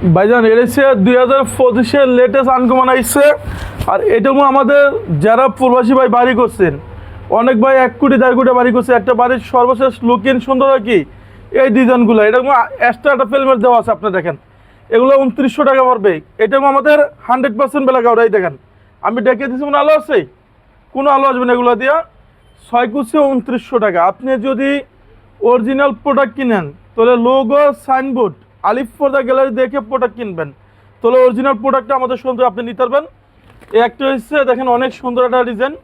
ভাইজান এটা হচ্ছে দুই হাজার পঁচিশের লেটেস্ট আনকমন আসছে আর এটা আমাদের যারা প্রবাসী ভাই বাড়ি করছেন, অনেক ভাই এক কোটি, দেড় কোটি বাড়ি করছে। একটা বাড়ির সর্বশেষ লুকিং সুন্দর কি? এই ডিজাইনগুলো, এটা এক্সট্রা একটা ফিল্মের দেওয়া আছে, আপনি দেখেন। এগুলো উনত্রিশশো টাকা পড়বে। এটা আমাদের হান্ড্রেড পার্সেন্ট বেলা কাউরাই দেখেন। আমি ডেকে দিচ্ছি কোনো আলো আছে? কোনো আলো আসবে না এগুলো দিয়া। ছয় কুচি উনত্রিশশো টাকা। আপনি যদি অরিজিনাল প্রোডাক্ট কিনেন, তাহলে লোগো সাইনবোর্ড আলিফ পর্দা গ্যালারি দেখে প্রোডাক্ট কিনবেন। তাহলে অরিজিনাল প্রোডাক্টটা আমাদের সুন্দর আপনি নিতে পারবেন। এই একটা হচ্ছে, দেখেন অনেক সুন্দর একটা ডিজাইন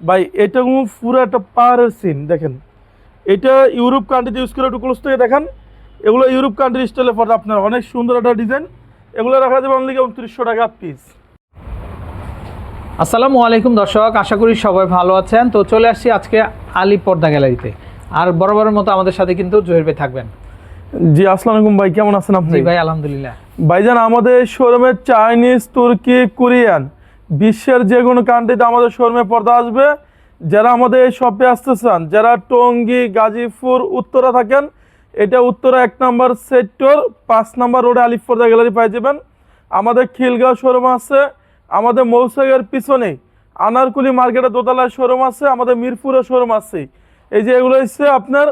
ভাই, এটা পুরো একটা পাহাড়ের সিন দেখেন। এটা ইউরোপ কান্ট্রিতে ইউজ করে একটু ক্লোজ থেকে দেখেন। এগুলো ইউরোপ কান্ট্রির স্টাইলে পর্দা আপনার, অনেক সুন্দর একটা ডিজাইন এগুলো রাখা যাবে অনলি উনত্রিশশো টাকা পিস আসসালামু আলাইকুম দর্শক, আশা করি সবাই ভালো আছেন। তো চলে আসছি আজকে আলী পর্দা গ্যালারিতে। আর বরাবরের মতো আমাদের সাথে কিন্তু জহির ভাই থাকবেন। জি আসসালামু আলাইকুম ভাই কেমন আছেন আপনি? ভাই আলহামদুলিল্লাহ। ভাইজান আমাদের শোরুমে চাইনিজ তুর্কি কোরিয়ান বিশ্বের যে কোনো কান্ট্রিতে আমাদের শোরুমে পর্দা আসবে। যারা আমাদের এই শপে আসতে চান যারা টঙ্গী গাজীপুর উত্তরা থাকেন এটা উত্তরা এক নম্বর সেক্টর পাঁচ নম্বর রোডে আলিফ পর্দা গ্যালারি পাই যাবেন। আমাদের খিলগাঁও শোরুম আছে আমাদের মৌসাগের পিছনে আনারকুলি মার্কেটে দোতলায় শোরুম আছে আমাদের মিরপুরে শোরুম আছে। এই যে এগুলো হচ্ছে আপনার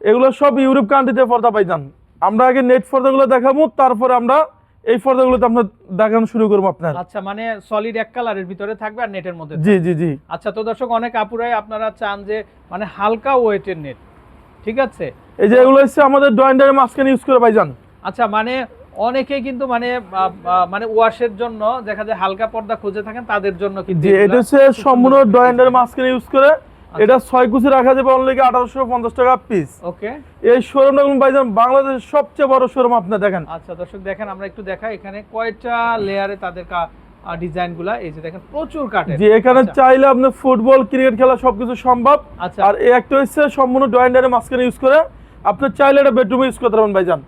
এগুলো সব ইউরোপ কান্ট্রিতে পর্দা পাইতাম। আমরা আগে নেট পর্দাগুলো দেখাবো তারপরে আমরা এই পর্দাগুলোতে আমরা দেখানো শুরু করব আপনার। আচ্ছা মানে সলিড এক কালারের ভিতরে থাকবে আর নেটের মধ্যে জি জি জি। আচ্ছা তো দর্শক অনেক আপুরাই আপনারা চান যে মানে হালকা ওয়েটের নেট ঠিক আছে? এই যে এগুলো হচ্ছে আমাদের ডয়েন্ডারের মাঝখানে ইউজ করে পাইজান আচ্ছা মানে অনেকে কিন্তু মানে মানে ওয়াশের জন্য দেখা যায় হালকা পর্দা খুঁজে থাকেন তাদের জন্য কিন্তু এটা হচ্ছে সম্পূর্ণ ডয়েন্ডারের মাঝখানে ইউজ করে এটা ছয় কুচি রাখা যাবে অনলি আঠারোশো পঞ্চাশ টাকা পিস ওকে। এই শোরুমটা কোন পাইজান বাংলাদেশের সবচেয়ে বড় শোরুম আপনি দেখেন। আচ্ছা দর্শক দেখেন আমরা একটু দেখাই এখানে কয়টা লেয়ারে তাদের ডিজাইনগুলা এই যে দেখেন প্রচুর কাটে যে এখানে চাইলে আপনি ফুটবল ক্রিকেট খেলা সবকিছু সম্ভব। আচ্ছা। আর এই একটা হচ্ছে সম্পূর্ণ ডয়েন্ডারের মাঝখানে ইউজ করে। আপনি চাইলে এটা বেডরুমে ইউজ করতে পারবেন ভাইজান।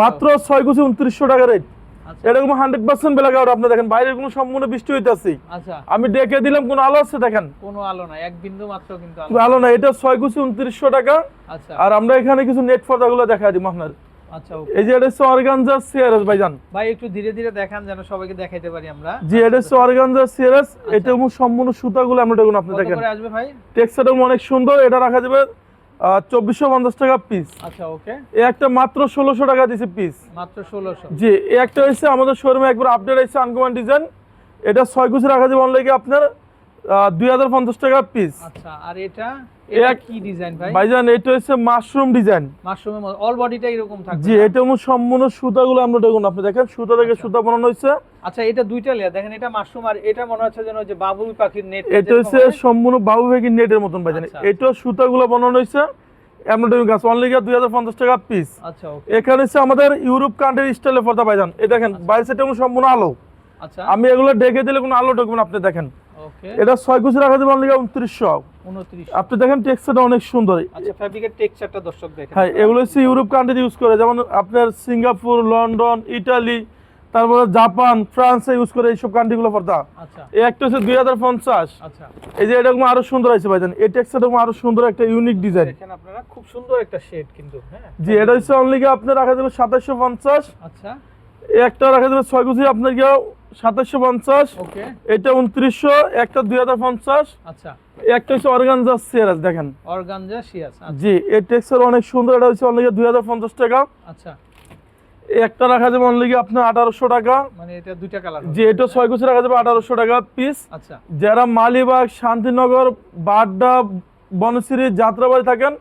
মাত্র ছয় কুচি উনত্রিশশো টাকা রেট আচ্ছা, এরকম হান্ড্রেড পার্সেন্ট বেলা আপনি দেখেন কোনো সম্পূর্ণ বৃষ্টি হইতেছে। আচ্ছা। আমি ডেকে দিলাম কোনো আলো আছে দেখেন? কোনো আলো নাই এক বিন্দু মাত্র কিন্তু আলো না এটা ছয় কুচি উনত্রিশশো টাকা। আচ্ছা। আর আমরা এখানে কিছু নেট পর্দাগুলো দেখা দিব আপনার আচ্ছা এই যে এটা ভাইজান। ভাই একটু ধীরে ধীরে দেখান যেন সবাইকে দেখাইতে পারি আমরা। জি এটা সম্পূর্ণ সুতাগুলো আমরা দেখুন আপনি দেখেন। করে আসবে ভাই? টেক্সচারটা অনেক সুন্দর এটা রাখা যাবে চব্বিশশো পঞ্চাশ টাকা পিস আচ্ছা ওকে এই একটা মাত্র ষোলোশো টাকা দিছে পিস মাত্র ষোলোশো। জি এই একটা হচ্ছে আমাদের শোরুমে একবার আপডেট হয়েছে আনকমন ডিজাইন এটা ছয় কুচি রাখা যাবে অনলাইনে আপনার। দুই হাজার পঞ্চাশ টাকা পিস আচ্ছা আর এটা এটা কি ডিজাইন ভাই? ভাইজান এটা হচ্ছে মাশরুম ডিজাইন মাশরুমের অল বডিটা এরকম থাকবে জি এটা সম্পূর্ণ সুতাগুলো আমরা দেখুন আপনি দেখেন সুতা থেকে সুতা বানানো হয়েছে। আচ্ছা এটা দুইটা লেয়ার দেখেন এটা মাশরুম আর এটা মনে হচ্ছে যেন যে বাবুই পাখির নেট এটা হচ্ছে সম্পূর্ণ বাবু ভেগির নেটের মতন ভাইজান। আচ্ছা, এটা সুতাগুলো বানানো হয়েছে। এমব্রয়ডারি গাছ অনলি দুই হাজার পঞ্চাশ টাকা পিস আচ্ছা এখানে হচ্ছে আমাদের ইউরোপ কান্ট্রির স্টাইলে পর্দা ভাইজান। এই দেখেন বাইরে সেটা সম্পূর্ণ আলো। আচ্ছা। আমি এগুলো ডেকে দিলে কোনো আলো ঢুকবে না আপনি দেখেন। এটা ছয় কুচি রাখা যাবে অনলি উনত্রিশশো। 29 আপনি দেখেন টেক্সচারটা অনেক সুন্দর। আচ্ছা ফ্যাব্রিকের টেক্সচারটা দর্শক দেখেন। হ্যাঁ এগুলো হচ্ছে ইউরোপ কান্ট্রি ইউজ করে। যেমন আপনার সিঙ্গাপুর লন্ডন ইটালি তারপরে জাপান ফ্রান্সে ইউজ করে এইসব কান্ট্রিগুলো পর্দা আচ্ছা। এই একটা হচ্ছে দুই হাজার পঞ্চাশ। আচ্ছা। এই যে এরকম আরও সুন্দর আছে ভাইজান এই টেক্সচারটা আরও সুন্দর একটা ইউনিক ডিজাইন আপনারা খুব সুন্দর একটা শেড কিন্তু হ্যাঁ? জি এটা হচ্ছে অনলি আপনার রাখা যাবে সাতাশশো পঞ্চাশ। আচ্ছা। একটা রাখা যাবে ছয় কুচি আপনার সাতাশশো পঞ্চাশ এটা উনত্রিশশো একটা দুই হাজার পঞ্চাশ আচ্ছা। একটা হচ্ছে অর্গানজা সিয়ারাস দেখেন। অর্গানজা শিয়াস জি এই টেক্সচার অনেক সুন্দর এটা হচ্ছে অনলি দুই হাজার পঞ্চাশ টাকা। আচ্ছা। একটা রাখা যাবে অনলি আপনার আঠারোশো টাকা। মানে এটা দুইটা কালার যে এটা ছয় কুচি রাখা যাবে আঠারোশো টাকা পিস আচ্ছা। যারা মালিবাগ শান্তিনগর বাড্ডা বনশ্রী যাত্রাবাড়ি থাকেন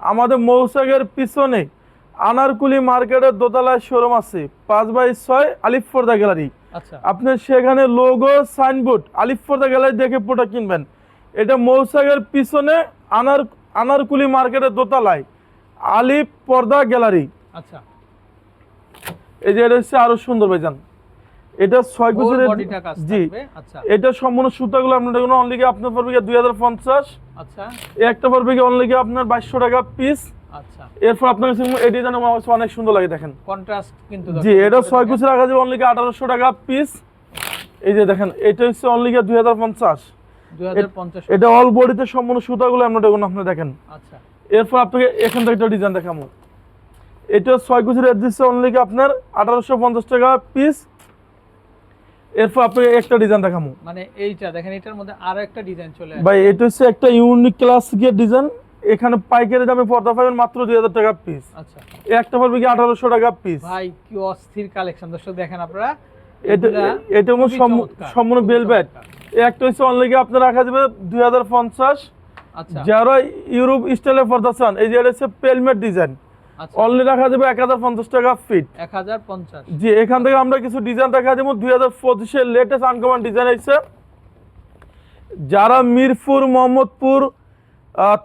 আমাদের মৌসাগের পিছনে আনারকুলি মার্কেটের দোতলায় শোরুম আছে। পাঁচ বাই ছয় আলিফ ফোর্দা গ্যালারি। আচ্ছা। আপনি সেখানে লোগো সাইনবোর্ড আলিফ ফোর্দা গ্যালারি দেখে প্রোডাক্ট কিনবেন। এটা মৌসাগের পিছনে আনার আনারকুলি মার্কেটের দোতলায়। আলিফ পর্দা গ্যালারি আচ্ছা। এই যে এটা হচ্ছে আরও সুন্দর ভাইজান। এটা ছয় বডিটা জি। আচ্ছা। এটা সম্পূর্ণ সুতাগুলো আপনার দেখুন অনলি আপনার পড়বে দুই হাজার পঞ্চাশ? আচ্ছা। একটা পড়বে কি অনলি আপনার বাইশশো টাকা পিস আচ্ছা। এরপর আপনার কাছে এই ডিজাইন আমার অনেক সুন্দর লাগে দেখেন। কন্ট্রাস্ট কিন্তু জি এটা ছয় কুচি রাখা যাবে অনলি আঠারোশো টাকা পিস এই যে দেখেন এটা হচ্ছে অনলি দুই হাজার পঞ্চাশ। এটা অল বডিতে সম্পূর্ণ সুতাগুলো আমরা দেখুন আপনি দেখেন। আচ্ছা। এরপর আপনাকে এখান থেকে একটা ডিজাইন দেখাবো। এটা ছয় কুচি রেট দিচ্ছে অনলি কি আপনার আঠারোশো পঞ্চাশ টাকা পিস এরপর আপনাকে একটা ডিজাইন দেখাবো। মানে এইটা দেখেন এটার মধ্যে আরও একটা ডিজাইন চলে ভাই এটা হচ্ছে একটা ইউনিক ক্লাসিকের ডিজাইন এখানে পাইকারি দামে পর্দা পাবেন মাত্র দুই হাজার টাকা পিস আচ্ছা। একটা পড়বে কি আঠারোশো টাকা পিস ভাই কি অস্থির কালেকশন দর্শক দেখেন আপনারা এটা এটা সম্পূর্ণ- বেলভেট একটা হচ্ছে অনলাইনে আপনার রাখা যাবে দুই হাজার পঞ্চাশ। আচ্ছা। যারা ইউরোপ স্টাইলে পর্দা চান এই যে এটা হচ্ছে পেলমেট ডিজাইন আচ্ছা। অনলি রাখা যাবে এক হাজার পঞ্চাশ টাকা ফিট এক হাজার পঞ্চাশ। জি এখান থেকে আমরা কিছু ডিজাইন দেখা যাব দুই হাজার পঁচিশের লেটেস্ট আনকমন ডিজাইন এসেছে যারা মিরপুর মোহাম্মদপুর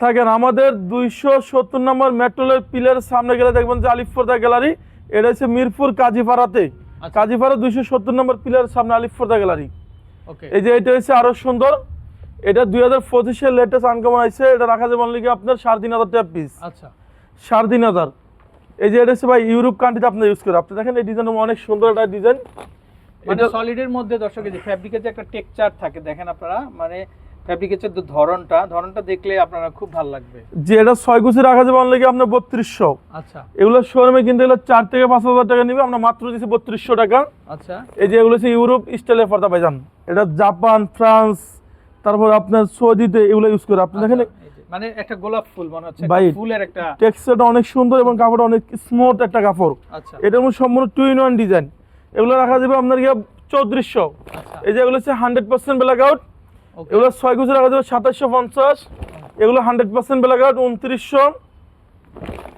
থাকেন আমাদের দুইশো সত্তর নম্বর মেট্রোলের পিলার সামনে গেলে দেখবেন যে আলিফপর্দা গ্যালারি এটা হচ্ছে মিরপুর কাজীপাড়াতে। আচ্ছা। কাজীপাড়া দুইশো সত্তর নম্বর পিলার সামনে আলিফপর্দা গ্যালারি। এই যে এটা হচ্ছে আরও সুন্দর। এটা দুই হাজার পঁচিশের লেটেস্ট আনকমন আছে। এটা রাখা যাবে অনলি আপনার সাড়ে তিন হাজার টাকা পিস আচ্ছা। সাড়ে তিন হাজার। এই যে এটা হচ্ছে ভাই ইউরোপ কান্ট্রিতে আপনি ইউজ করে আপনি দেখেন এই ডিজাইন অনেক সুন্দর একটা ডিজাইন মানে এটা সলিডের মধ্যে দর্শক এই যে ফ্যাব্রিকের যে একটা টেক্সচার থাকে দেখেন আপনারা মানে ফ্যাব্রিকের ধরনটা ধরনটা দেখলে আপনারা খুব ভালো লাগবে। যে এটা ছয় গুছি রাখা যাবে অনলি আপনার বত্রিশশো। আচ্ছা। এগুলো শোরুমে কিন্তু এগুলো চার থেকে পাঁচ হাজার টাকা নিবে আমরা মাত্র দিচ্ছি বত্রিশশো টাকা। আচ্ছা। এই যে এগুলো হচ্ছে ইউরোপ স্টাইলের পর্দা পাইজান এটা জাপান ফ্রান্স তারপর আপনার সৌদিতে এগুলো ইউজ করে। আপনি দেখেন আচ্ছা, যে, মানে একটা গোলাপ ফুল মনে হচ্ছে ফুলের একটা টেক্সচারটা অনেক সুন্দর এবং কাপড়টা অনেক স্মুথ একটা কাপড়। আচ্ছা। মধ্যে সম্পূর্ণ টু ইন ওয়ান ডিজাইন এগুলো রাখা যাবে আপনার গিয়ে চৌত্রিশশো। আচ্ছা। এই যে এগুলো হচ্ছে হান্ড্রেড পার্সেন্ট ব্ল্যাক আউট এগুলো ছয় রাখা যাবে সাতাশশো পঞ্চাশ। এগুলো হান্ড্রেড পার্সেন্ট ব্ল্যাক উনত্রিশশো।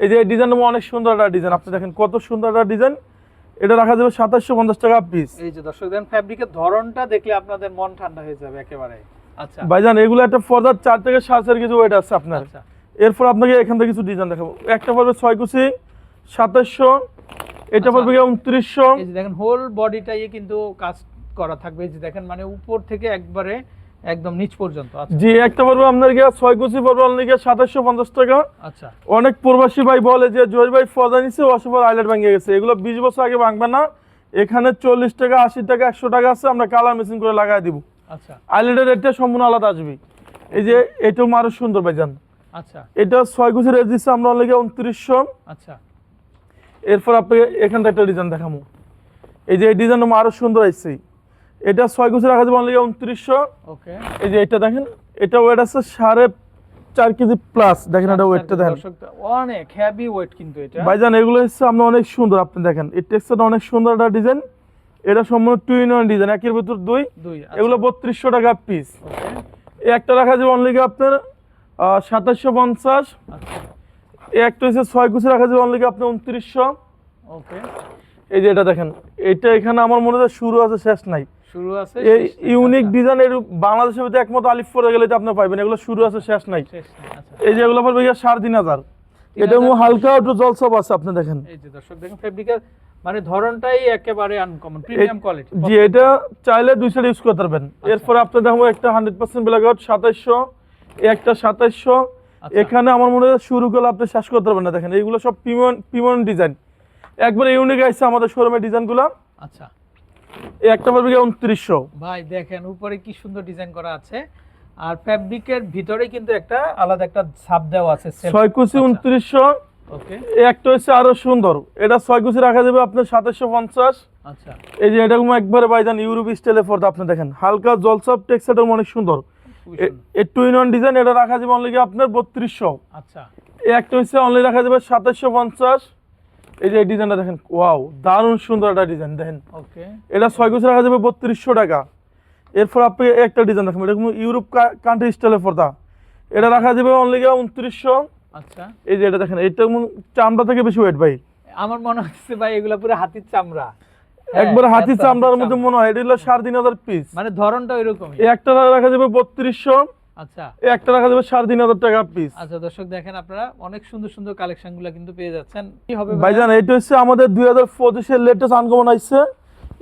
এই যে এই ডিজাইনটা অনেক সুন্দর একটা ডিজাইন আপনি দেখেন কত সুন্দর একটা ডিজাইন এটা রাখা যাবে সাতাশশো পঞ্চাশ টাকা পিস এই যে দর্শক দেন ফ্যাব্রিকের ধরনটা দেখলে আপনাদের মন ঠান্ডা হয়ে যাবে একেবারে। আচ্ছা। ভাইজান এগুলো একটা ফর্দার চার থেকে সাড়ে চার কেজি ওয়েট আছে আপনার। আচ্ছা। এরপর আপনাকে এখান থেকে কিছু ডিজাইন দেখাবো। একটা পড়বে ছয় কুচি সাতাশশো। এটা আচ্ছা। পড়বে উনত্রিশশো। দেখেন হোল বডিটাই কিন্তু কাজ করা থাকবে। যে দেখেন মানে উপর থেকে একবারে একদম নিচ পর্যন্ত আচ্ছা। জি একটা পড়বে আপনার গিয়ে ছয় কুচি পড়বে আপনার গিয়ে সাতাশশো পঞ্চাশ টাকা। আচ্ছা। অনেক প্রবাসী ভাই বলে যে জয় ভাই ফজা নিচ্ছে অসফর আইলেট ভেঙে গেছে। এগুলো বিশ বছর আগে ভাঙবে না। এখানে চল্লিশ টাকা আশি টাকা একশো টাকা আছে আমরা কালার মেশিন করে লাগাই দিব। আচ্ছা। আইলেটের রেটটা সম্পূর্ণ আলাদা আসবে। এই যে এটাও আরও সুন্দর ভাইজান আচ্ছা। এটা ছয় কুচি রেট দিচ্ছে আমরা অনেকে উনত্রিশশো। আচ্ছা। এরপর আপনাকে এখানটা একটা ডিজাইন দেখাবো এই যে এই ডিজাইনটা আরও সুন্দর আসছে এটা ছয় কুচি রাখা যাবে অনলি উনত্রিশশো। ওকে এই যে এটা দেখেন এটা ওয়েট আছে সাড়ে চার কেজি প্লাস দেখেন এটা ওয়েটটা দেখেন। অনেক হেভি ওয়েট কিন্তু এটা। ভাইজান এগুলো হচ্ছে আপনার অনেক সুন্দর আপনি দেখেন। এই টেক্সচারটা অনেক সুন্দর একটা ডিজাইন এটা সম্পূর্ণ টু ইন ওয়ান ডিজাইন একের ভিতর দুই। দুই এগুলো বত্রিশশো টাকা পিস এই একটা রাখা যাবে অনলি আপনার সাতাশশো পঞ্চাশ। আচ্ছা এই একটা হচ্ছে ছয় কুচি রাখা যাবে অনলি আপনার উনত্রিশশো। ওকে এই যে এটা দেখেন এটা এখানে আমার মনে হয় শুরু আছে শেষ নাই। শুরু আছে এই ইউনিক আচ্ছা, ডিজাইন এর বাংলাদেশের ভিতরে আলিফ পরে গেলে আপনি পাইবেন এগুলো শুরু আছে শেষ নাই। আচ্ছা। এই যে এগুলো পড়বে সাড়ে তিন হাজার। এটা হালকা একটু জলসব আছে আপনি দেখেন। এই যে দর্শক দেখুন ফেব্রিকের মানে ধরনটাই একেবারে আনকমন প্রিমিয়াম কোয়ালিটি জি এটা চাইলে দুই সাইড ইউজ করতে পারবেন। এরপরে আপনি দেখব একটা হান্ড্রেড পার্সেন্ট ব্ল্যাক আউট সাতাইশশো একটা সাতাইশশো। আচ্ছা। এখানে আমার মনে হয় শুরু করলে আপনি শেষ করতে পারবেন না দেখেন। এইগুলো সব পিমন পিমন ডিজাইন একবারে ইউনিক আসছে আমাদের শোরুমের ডিজাইনগুলো আচ্ছা। এই একটা গিয়ে উনত্রিশশো। ভাই দেখেন উপরে কি সুন্দর ডিজাইন করা আছে। আর ফ্যাব্রিকের ভিতরে কিন্তু একটা আলাদা একটা ছাপ দেওয়া আছে ছয় কুচি উনত্রিশশো। ওকে। একটা হচ্ছে আরও সুন্দর। এটা ছয় কুচি রাখা যাবে আপনার সাতাশশো পঞ্চাশ। আচ্ছা। এই যে এটা একবারে বাইজান ইউরোপ স্টাইলে পর্দা আপনি দেখেন হালকা জলসব টেক্সচারটা অনেক সুন্দর। এই টু ইন ওয়ান ডিজাইন এটা রাখা যাবে অনলি আপনার বত্রিশশো। আচ্ছা। এই একটা হচ্ছে অনলি রাখা যাবে সাতাশশো পঞ্চাশ। এই যে ডিজাইনটা দেখেন ওয়াও দারুণ সুন্দর একটা ডিজাইন দেখেন। ওকে এটা ছয় কুচি রাখা যাবে বত্রিশশো টাকা। এরপর আপনি একটা ডিজাইন দেখেন এটা ইউরোপ কান্ট্রি স্টাইলের পর্দা। এটা রাখা যাবে অনলি উনত্রিশশো। আচ্ছা। এই যে এটা দেখেন এটা চামড়া থেকে বেশি ওয়েট ভাই। আমার মনে হচ্ছে ভাই এগুলা পুরো হাতির চামড়া। হ্যাঁ, একবার হাতির চামড়ার মধ্যে মনে হয় এটা হলো সাড়ে তিন হাজার পিস মানে ধরনটা ওইরকমই। এই একটা রাখা যাবে বত্রিশশো। আচ্ছা। একটা রাখা যাবে সাড়ে তিন হাজার টাকা পিস আচ্ছা দর্শক দেখেন আপনারা অনেক সুন্দর সুন্দর কালেকশনগুলো কিন্তু পেয়ে যাচ্ছেন। কি হবে? ভাইজান এটা হচ্ছে আমাদের দুই হাজার পঁচিশের লেটেস্ট আনকমন আসছে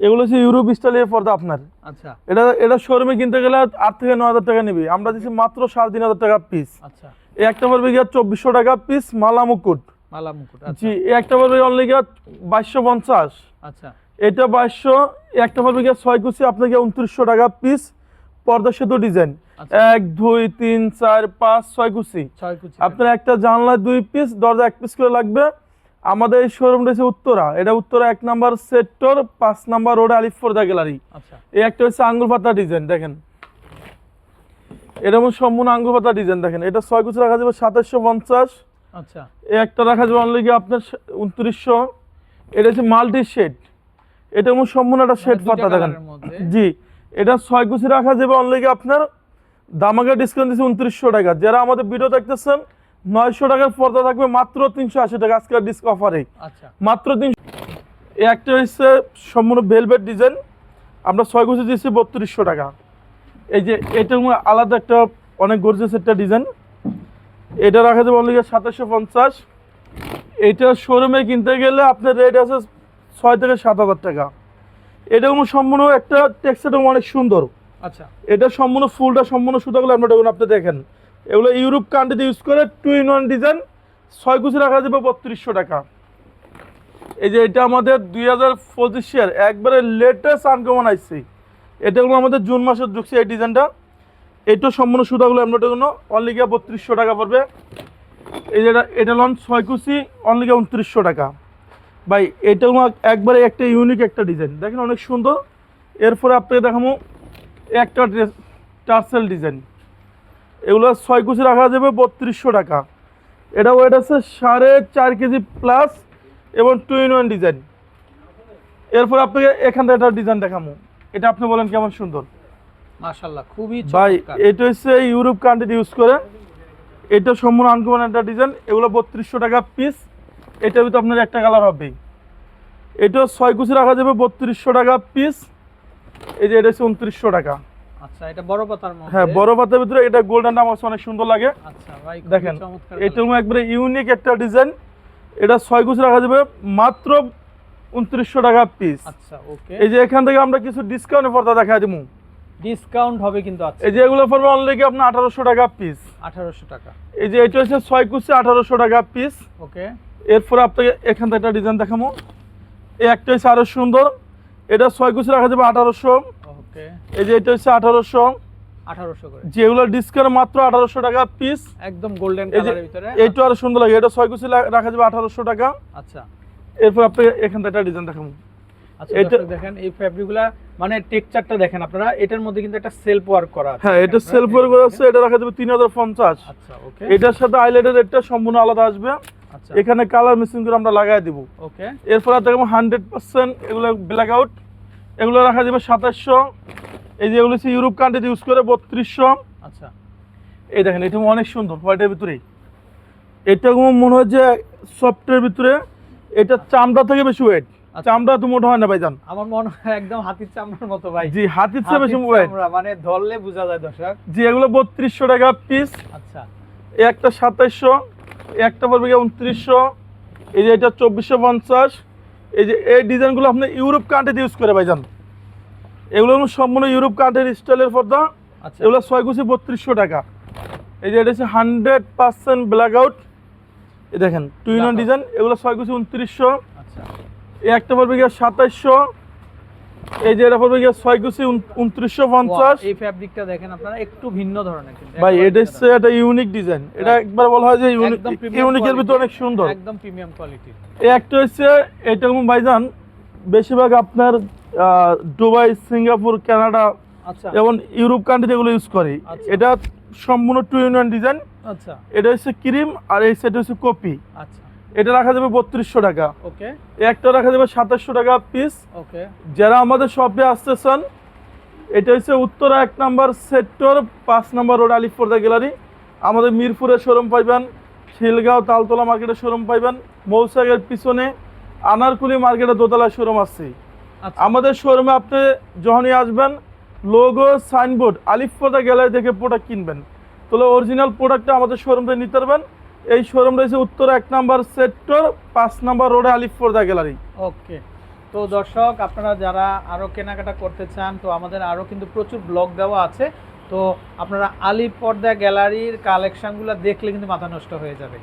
এগুলো হচ্ছে ইউরোপ স্টাইলের পর্দা আপনার। আচ্ছা। এটা এটা শোরুমে কিনতে গেলে আট থেকে নয় হাজার টাকা নিবি। আমরা দিচ্ছি মাত্র সাড়ে তিন হাজার টাকা পিস আচ্ছা। এই একটা পড়বে গিয়ে চব্বিশশো টাকা পিস মালা মুকুট। মালা মুকুট আচ্ছা। জি এই একটা পড়বে অনলি গিয়ে বাইশশো পঞ্চাশ। আচ্ছা। এটা বাইশশো একটা পড়বে গিয়ে ছয় কুচি আপনাকে উনত্রিশশো টাকা পিস পর্দা সেতু ডিজাইন। এক দুই তিন চার পাঁচ ছয় কুচি। আপনার একটা জানলা দুই পিস দরজা এক পিস করে লাগবে। আমাদের এই শোরুম রয়েছে উত্তরা। এটা উত্তরা এক নাম্বার সেক্টর পাঁচ নাম্বার রোড আলিফোর্দা গ্যালারি আচ্ছা। এই একটা হচ্ছে আঙ্গুর পাতা ডিজাইন দেখেন। এটা সম্পূর্ণ আঙ্গুর পাতা ডিজাইন দেখেন। এটা ছয় কুচি রাখা যাবে সাতাশশো পঞ্চাশ। আচ্ছা। এই একটা রাখা যাবে অনলি আপনার উনত্রিশশো। এটা হচ্ছে মাল্টি শেড এটা সম্পূর্ণ একটা শেড মানে পাতা দেখেন। জি। এটা ছয় কুচি রাখা যাবে অনলি আপনার দামাকে ডিসকাউন্ট দিচ্ছে উনত্রিশশো টাকা। যারা আমাদের ভিডিও দেখতেছেন নয়শো টাকার পর্দা থাকবে মাত্র তিনশো আশি টাকা আজকের ডিসক অফারে আচ্ছা। মাত্র তিনশো একটা হচ্ছে সম্পূর্ণ ভেলভেট ডিজাইন আমরা ছয় কুচি দিচ্ছি বত্রিশশো টাকা। এই যে এটার মধ্যে আলাদা একটা অনেক গর্জেস একটা ডিজাইন এটা রাখা যাবে অনলি সাতাশশো পঞ্চাশ। এটা শোরুমে কিনতে গেলে আপনার রেট আছে ছয় থেকে সাত হাজার টাকা। এটা সম্পূর্ণ একটা টেক্সচারটা অনেক সুন্দর। আচ্ছা। এটা সম্পূর্ণ ফুলটা, সম্পূর্ণ সুতাগুলো আপনার দেখুন, আপনি দেখেন। এগুলো ইউরোপ কান্ট্রিতে ইউজ করে টু ইন ওয়ান ডিজাইন ছয় কুচি রাখা যাবে বত্রিশশো টাকা। এই যে এটা আমাদের দুই হাজার পঁচিশের একবারে লেটেস্ট আনকমন আসছে এটা হলো আমাদের জুন মাসের ঢুকছে এই ডিজাইনটা এটা সম্পূর্ণ সুতাগুলো আপনার জন্য অনলি বত্রিশশো টাকা পড়বে। এই যে এটা লন ছয় কুচি অনলি গিয়ে উনত্রিশশো টাকা। ভাই, এটা একবারে একটা ইউনিক একটা ডিজাইন দেখেন অনেক সুন্দর। এরপরে আপনাকে দেখাবো একটা ড্রেস টার্সেল ডিজাইন। এগুলো ছয় কুচি রাখা যাবে বত্রিশশো টাকা। এটা ওয়েট আছে সাড়ে চার কেজি প্লাস এবং টু ইন ওয়ান ডিজাইন এরপর আপনাকে এখান থেকে একটা ডিজাইন দেখাবো এটা আপনি বলেন কেমন সুন্দর? মাশাআল্লাহ খুবই ভাই এটা হচ্ছে ইউরোপ কান্ট্রিতে ইউজ করে। এটা সম্পূর্ণ আনকমন একটা ডিজাইন এগুলো বত্রিশশো টাকা পিস এটার ভিতরে আপনার একটা কালার হবে এটা ছয় কুচি রাখা যাবে বত্রিশশো টাকা পিস এই যে এটা হচ্ছে উনত্রিশশো টাকা। আচ্ছা এটা বড় পাতার মধ্যে? হ্যাঁ বড় পাতার ভিতরে এটা গোল্ডেন অনেক সুন্দর লাগে। আচ্ছা ভাই দেখেন মধ্যে একবারে ইউনিক একটা ডিজাইন এটা ছয় কুচি রাখা যাবে মাত্র উনত্রিশশো টাকা পিস আচ্ছা ওকে। এই যে এখান থেকে আমরা কিছু ডিসকাউন্টে পর্দা দেখা দিব ডিসকাউন্ট হবে কিন্তু আচ্ছা। এই যে এগুলো পড়বে অনলি কি আপনার আঠারোশো টাকা পিস 1800 টাকা। এই যে এটা হচ্ছে কুচি টাকা পিস ওকে। এরপরে আপনাকে এখান থেকে একটা ডিজাইন দেখাবো এই একটা হচ্ছে আরও সুন্দর। এটা ছয় কুচি রাখা যাবে আঠারোশো। ওকে। এই যে এটা হচ্ছে আঠারোশো। 1800 যেগুলো ডিসকাউন্ট মাত্র আঠারোশো টাকা পিস একদম গোল্ডেন ভিতরে। এইটা আরও সুন্দর লাগে। এটা ছয় কুচি রাখা যাবে আঠারোশো টাকা। আচ্ছা। এরপর আপনাকে এখান থেকে একটা ডিজাইন দেখাবো। আচ্ছা এটা- দেখেন এই ফ্যাব্রিকগুলা মানে টেক্সচারটা দেখেন আপনারা এটার মধ্যে কিন্তু একটা সেলফ ওয়ার্ক করা আছে। হ্যাঁ এটা আপনারা সেলফ এই করে আছে। এটা রাখা যাবে তিন হাজার পঞ্চাশ। আচ্ছা ওকে। এটার সাথে রেটটা সম্পূর্ণ আলাদা আসবে। এখানে কালার মেশিন করে আমরা লাগাই দিব। ওকে এরপর দেখব হান্ড্রেড পার্সেন্ট এগুলো ব্ল্যাক আউট এগুলো রাখা যাবে সাতাশশো। এই যে এগুলো হচ্ছে ইউরোপ কান্ট্রিতে ইউজ করে বত্রিশশো। আচ্ছা। এই দেখেন এটা অনেক সুন্দর হোয়াইটের ভিতরেই এটা মনে হয় যে সফটের ভিতরে। এটা চামড়া থেকে বেশি ওয়েট আচ্ছা। চামড়া তো মোটা হয় না ভাইজান। আমার মনে হয় একদম হাতির চামড়ার মতো ভাই। জি হাতির চেয়ে বেশি ওয়েট মানে ধরলে বোঝা যায় দর্শক। জি এগুলো বত্রিশশো টাকা পিস আচ্ছা। একটা সাতাইশশো একটা পড়বে গিয়ে উনত্রিশশো এই যে এটা চব্বিশশো পঞ্চাশ। এই যে এই ডিজাইনগুলো আপনি ইউরোপ কান্ট্রিতে ইউজ করে ভাইজান। এগুলো সম্পূর্ণ ইউরোপ কান্ট্রির স্টাইলের পর্দা। আচ্ছা। এগুলো ছয় কুচি বত্রিশশো টাকা। এই যে এটা হচ্ছে হান্ড্রেড পার্সেন্ট ব্ল্যাক আউট এই দেখেন টু ইন Blackout। ডিজাইন এগুলো ছয় কুচি উনত্রিশশো। আচ্ছা। এই একটা পড়বে গিয়ে সাতাইশশো। এই যে এটা পড়বে গিয়ে ছয় কুচি উনত্রিশশো পঞ্চাশ। এই ফ্যাব্রিকটা দেখেন আপনারা একটু ভিন্ন ধরনের কিন্তু ভাই এটা হচ্ছে একটা ইউনিক ডিজাইন এটা একবার বলা হয় যে ইউনিক ইউনিকের ভিতরে অনেক সুন্দর। একদম প্রিমিয়াম কোয়ালিটি এই একটা হচ্ছে এটা ভাইজান বেশিরভাগ আপনার দুবাই সিঙ্গাপুর কানাডা আচ্ছা। এবং ইউরোপ কান্ট্রি যেগুলো ইউজ করে। আচ্ছা। এটা সম্পূর্ণ টু ইউনিয়ন ডিজাইন আচ্ছা। এটা হচ্ছে ক্রিম আর এই সেট হচ্ছে কপি। আচ্ছা। এটা রাখা যাবে বত্রিশশো টাকা। ওকে। একটা রাখা যাবে সাতাশশো টাকা পিস ওকে। যারা আমাদের শপে আসতে চান এটা হচ্ছে উত্তরা এক নাম্বার সেক্টর পাঁচ নাম্বার রোড আলিফোর্দা গ্যালারি আমাদের মিরপুরের শোরুম পাইবেন খিলগাঁও তালতলা মার্কেটের শোরুম পাইবেন মৌসাগের পিছনে আনারকুলি মার্কেটের দোতলায় শোরুম আছে। আচ্ছা। আমাদের শোরুমে আপনি যখনই আসবেন লোগো সাইনবোর্ড আলিফোর্দা গ্যালারি থেকে প্রোডাক্ট কিনবেন। তাহলে অরিজিনাল প্রোডাক্টটা আমাদের শোরুমে নিতে পারবেন। এই শোরুম রয়েছে উত্তর এক নম্বর সেক্টর পাঁচ নাম্বার রোডে আলিফোর্দা গ্যালারি ওকে তো দর্শক, আপনারা যারা আরও কেনাকাটা করতে চান, তো আমাদের আরও কিন্তু প্রচুর ব্লগ দেওয়া আছে। তো আপনারা আলিপর্দা গ্যালারির কালেকশানগুলো দেখলে কিন্তু মাথা নষ্ট হয়ে যাবে।